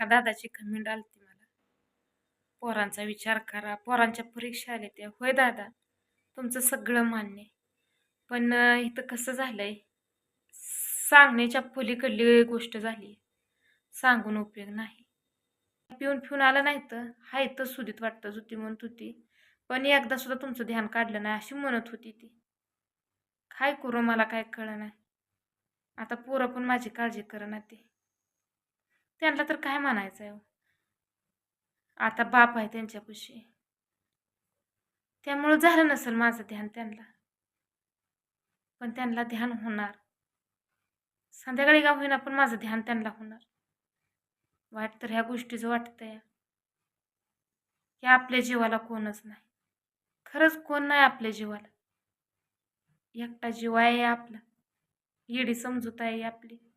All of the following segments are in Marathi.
एका दादाची कमेंट आलती मला. पोरांचा विचार करा पोरांच्या परीक्षा आल्या त्या. होय दादा तुमचं सगळं मान्य पण इथं कसं झालं आहे सांगण्याच्या पलीकडली गोष्ट झाली सांगून उपयोग नाही. पिऊन पिऊन आलं नाही तर? हाय तर सुदीत वाटतं होती म्हणत होती पण एकदा सुद्धा तुमचं ध्यान काढलं नाही अशी म्हणत होती ती. काय करू मला काय कळलं नाही आता पोरं पण माझी काळजी करणार ते. त्यांना तर काय म्हणायचं आहे हो? आता बाप आहे त्यांच्यापाशी. त्यामुळं झालं नसेल माझं ध्यान त्यांना. पण त्यांना ध्यान होणार. संध्याकाळी का होईना पण माझं ध्यान त्यांना होणार. वाट तर ह्या गोष्टीचं वाटतंय. की आपल्या जीवाला कोणच नाही. खरंच कोण नाही आपल्या जीवाला. एकटा जीव आहे आपला. येडी समजूत आहे आपली.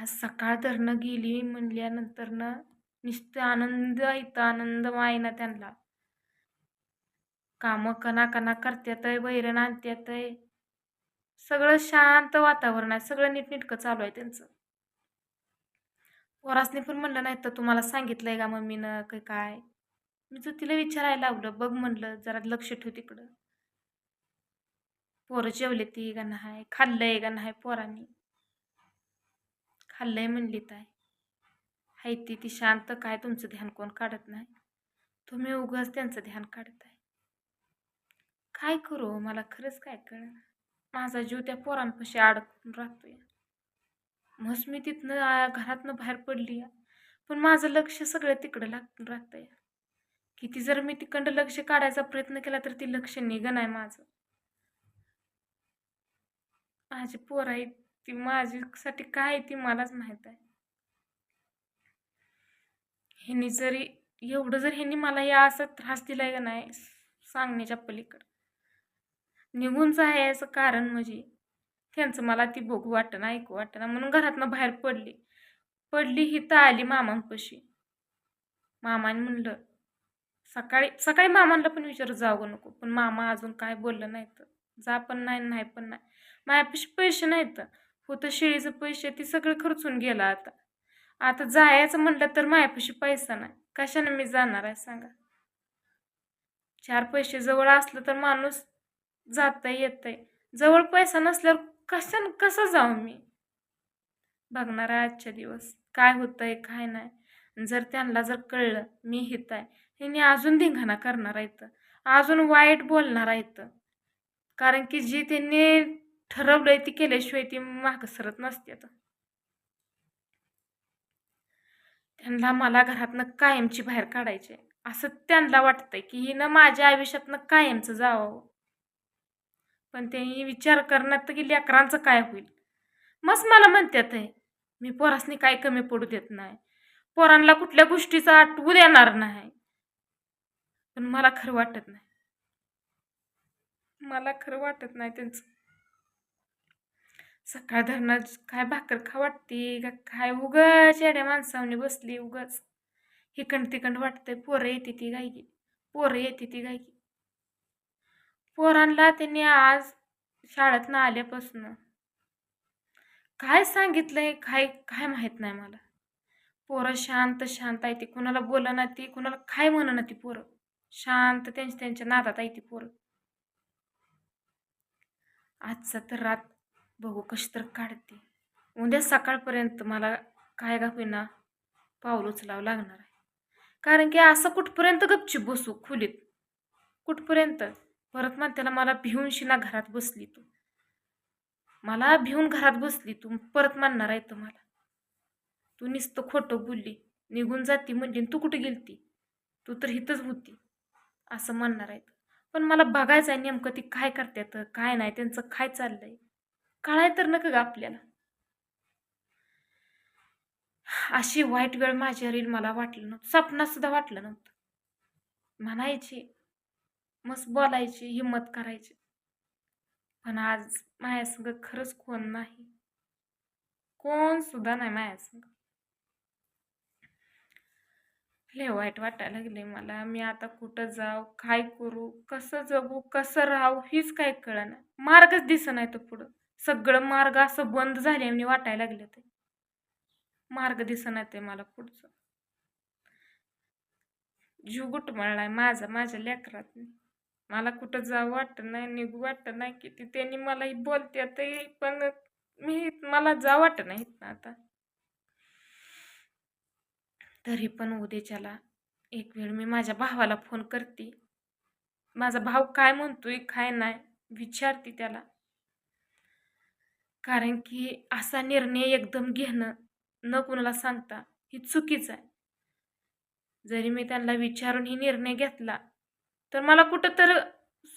आज सकाळ धरणं गेली म्हणल्यानंतर ना नुसतं आनंद इथं आनंद ना त्यांना. कामं कना कना करत्यात आहे वैरण आणत्यात आहे सगळं शांत वातावरण आहे सगळं नीटनीटकं चालू आहे त्यांचं. वरासने पण म्हणलं नाही तर तुम्हाला सांगितलंय का मम्मीनं काय काय? मी तर तिला विचारायला लावलं बघ म्हणलं जरा लक्ष ठेव तिकडं. पोरं जेवले ती का नाही? खाल्लंय का नाही पोरांनी? खाल्लंय म्हणली ताय हायती ती ती शांत काय तुमचं ध्यान कोण काढत नाही? तुम्ही उगाच त्यांचं ध्यान काढत आहे काय करू हो, मला खरंच काय कळ माझा जीव त्या पोरांपाशी अडकून राहतोय. मस्त मी तिथनं घरातनं बाहेर पडली आहे. पण माझं लक्ष सगळं तिकडं लागून राहतंय. किती जर मी तिकडं लक्ष काढायचा प्रयत्न केला तर ती लक्ष निघन आहे माझं. माझी पोर आहेत ती माझ्यासाठी काय आहे ती मलाच माहीत आहे. ह्यांनी जरी एवढं जर ह्यांनी मला या असं त्रास दिलाय का नाही सांगण्याच्या पलीकडं. निघून जायचं कारण म्हणजे त्यांचं मला ती बघू वाटणं ऐकू वाटणं म्हणून घरातनं बाहेर पडली. पडली ही तर आली मामांपाशी. मामाने म्हणलं सकाळी सकाळी मामांना पण विचार जावं नको पण मामा अजून काय बोललं नाही तर जा पण नाही नाही पण नाही. माझ्यापाशी पैसे नाहीत. होतं शेळीचं पैसे ते सगळं खर्चून गेलं आता. आता जायचं म्हणलं तर माझ्यापाशी पैसा नाही. कशानं मी जाणार आहे सांगा? चार पैसे जवळ असलं तर माणूस जाता येतंय. जवळ पैसा नसल्यावर कशानं कसं जाऊ मी? बघणार आहे आजच्या दिवस. काय होतंय काय नाही. जर त्यांना जर कळलं मी हित आहे हिने अजून धिंगाणा करणार आहेत. अजून वाईट बोलणार आहेत. कारण की जी त्यांनी ठरवलंय ती केल्याशिवाय ती मागं सरत नसते त्यांना मला घरातनं कायमची बाहेर काढायचे असं त्यांना वाटतंय की हिनं माझ्या आयुष्यातनं कायमचं जावं. पण त्यांनी विचार करण्यात की लेकरांचं काय होईल? मस्त मला म्हणतात आहे मी पोरासनी काय कमी पडू देत नाही. पोरांना कुठल्या गोष्टीचा आटवू देणार नाही. पण मला खरं वाटत नाही. मला खरं वाटत नाही त्यांचं. सकाळ धरणं काय भाकर खा वाटते का? काय उगाच येड्या माणसावनी बसली उगाच. हिकंड तिकंड वाटतंय पोरं येते ती गायकी पोरं येते ती गायकी पोरांना त्यांनी आज शाळेतनं आल्यापासून काय सांगितलंय काय काय माहीत नाही मला. पोरं शांत शांत आहे ती. कुणाला बोला ना ती कुणाला काय म्हणा ना ती पोरं. शांत त्यांच्या त्यांच्या नादात आहे ती पोरं. आजचा तर रात बघू कशी तर काढते. उद्या सकाळपर्यंत मला काय का होईना पाऊल उचलावं लागणार आहे. कारण की असं कुठपर्यंत गपची बसू खोलीत? कुठपर्यंत? परत मग त्याला मला भिवून शिना घरात बसली तू. मला भिवून घरात बसली तू परत मानणार आहे तुम्हाला. तू नुसतं खोटं बोलली निघून जाती म्हणजे तू कुठे गेलती? तू तर हिथंच होती असं म्हणणार आहेत. पण मला बघायचं आहे नेमकं ती काय करतात काय नाही त्यांचं काय चाललंय? कळाय तर नका ग आपल्याला. अशी वाईट वेळ माझ्या येईल मला वाटलं नव्हतं. सपना सुद्धा वाटलं नव्हतं. म्हणायची मस्त बोलायची हिंमत करायची. पण आज माझ्यासंग खरंच कोण नाही. कोण सुद्धा नाही माझ्यासंग लय वाईट वाटायला लागले मला. मी आता कुठं जाऊ काय करू कसं जगू कसं राहू हीच काय कळना. मार्गच दिसत नाही तो पुढं. सगळं मार्ग असं बंद झाले वाटायला लागले ते. मार्ग दिसणार ते मला पुढचं. जीव गुटमळलाय माझा माझ्या लेकरात मला कुठं जावं वाटत नाही निघू वाटत नाही किती. त्यांनी मलाही बोलते ते पण मी मला जा वाटत नाही आता. तरी पण उद्याच्याला एक वेळ मी माझ्या भावाला फोन करते. माझा भाव काय म्हणतोय काय नाही विचारते त्याला. कारण की असा निर्णय एकदम घेणं न कुणाला सांगता ही चुकीचं आहे. जरी मी त्यांना विचारून ही निर्णय घेतला तर मला कुठं तर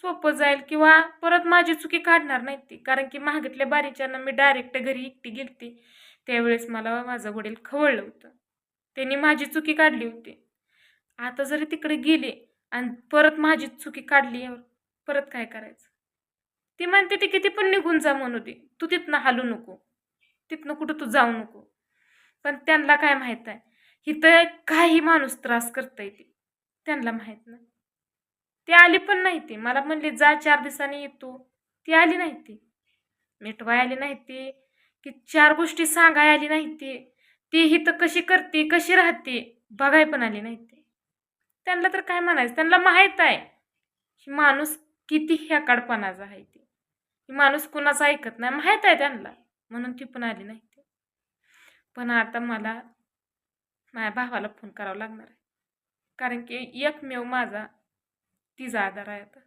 सोपं जाईल किंवा परत माझी चुकी काढणार नाही ती. कारण की महागतल्या बारीच्यांना मी डायरेक्ट घरी एकटी गेलती. त्यावेळेस मला माझं वडील खवळलं होतं. त्यांनी माझी चुकी काढली होती. आता जरी तिकडे गेले आणि परत माझी चुकी काढली परत काय करायचं? ती म्हणते ती किती पण निघून जा म्हणू दे. तू तिथनं हालू नको. तिथनं कुठं तू जाऊ नको. पण त्यांना काय माहीत आहे? इथं काही माणूस त्रास करता येते त्यांना माहीत नाही. ते आली पण नाही ती. मला म्हणले जा चार दिवसांनी येतो ती. आली नाही ती. मिटवाय आली नाही ती. की चार गोष्टी सांगाय आली नाही ती. ती इथं कशी करते कशी राहते बघाय पण आली नाही ती. त्यांना तर काय म्हणायचं? त्यांना माहीत आहे. माणूस किती ह्याकाडपणाचा आहे ती. की माणूस कुणाचं ऐकत नाही. माहीत आहे त्यांना. म्हणून ती पण आली नाही. पण आता मला माझ्या भावाला फोन करावा लागणार आहे. कारण की एकमेव माझा तिचा आधार आहे आता.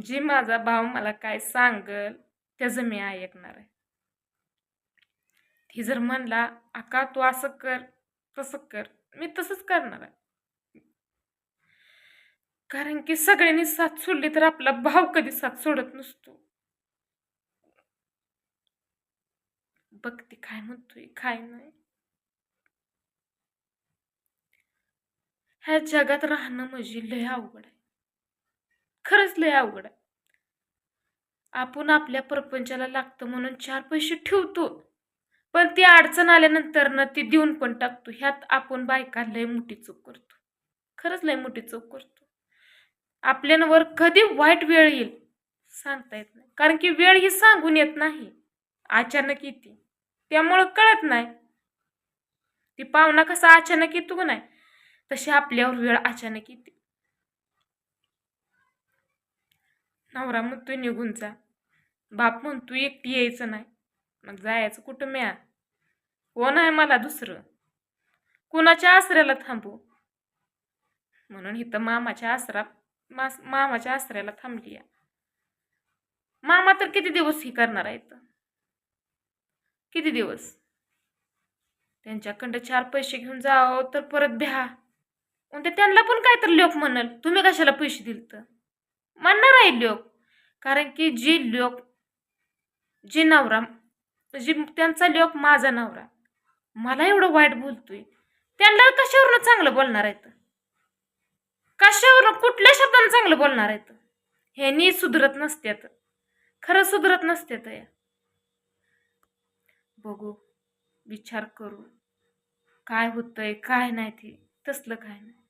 जे माझा भाव मला काय सांगल त्याचं मी ऐकणार आहे. ती जर म्हणला आका तू असं कर तसं कर मी तसंच करणार आहे. कारण की सगळ्यांनी साथ सोडली तर आपला भाव कधी साथ सोडत नसतो. बघते काय म्हणतोय काय नाही. ह्या जगात राहणं म्हणजे लय अवघड आहे. खरंच लय अवघड आहे. आपण आपल्या प्रपंचाला लागतं म्हणून चार पैसे ठेवतो. पण ती अडचण आल्यानंतर ना ती देऊन पण टाकतो. ह्यात आपण बायका लय मोठी चूक करतो. खरंच लय मोठी चूक करतो. आपल्यावर कधी वाईट वेळ येईल? सांगता येत नाही. कारण की वेळ ही सांगून येत नाही. अचानक येते. त्यामुळं कळत नाही. ती पाहुणा कसा अचानक येतो नाही तशी आपल्यावर वेळ अचानक येते. नवरा म्हणतोय निघून जा. बाप म्हणतो एकटी यायचं नाही. मग जायचं कुठं म्या? कोण आहे मला दुसरं? कुणाच्या आसऱ्याला थांबू? म्हणून इथं मामाच्या आसरा मास मामाच्या आसऱ्याला थांबली मामा तर किती दिवस ही करणार आहेत किती दिवस? त्यांच्याकडं चार पैसे घेऊन जावं तर परत भ्या. ते त्यांना पण काय तर लोक म्हणाल तुम्ही कशाला पैसे दिल तर म्हणणार आहे लोक. कारण की जी लोक जी नवरा जी त्यांचा लोक माझा नवरा मला एवढं वाईट बोलतोय त्यांना कशावरनं चांगलं बोलणार आहेत? कशावरनं कुठल्या शब्दानं चांगलं बोलणार आहेत? ह्यानी सुधरत नसत्यात. खरं सुधरत नसत्यात या बघू विचार करू. काय होतंय काय नाही ते तसलं काय नाही.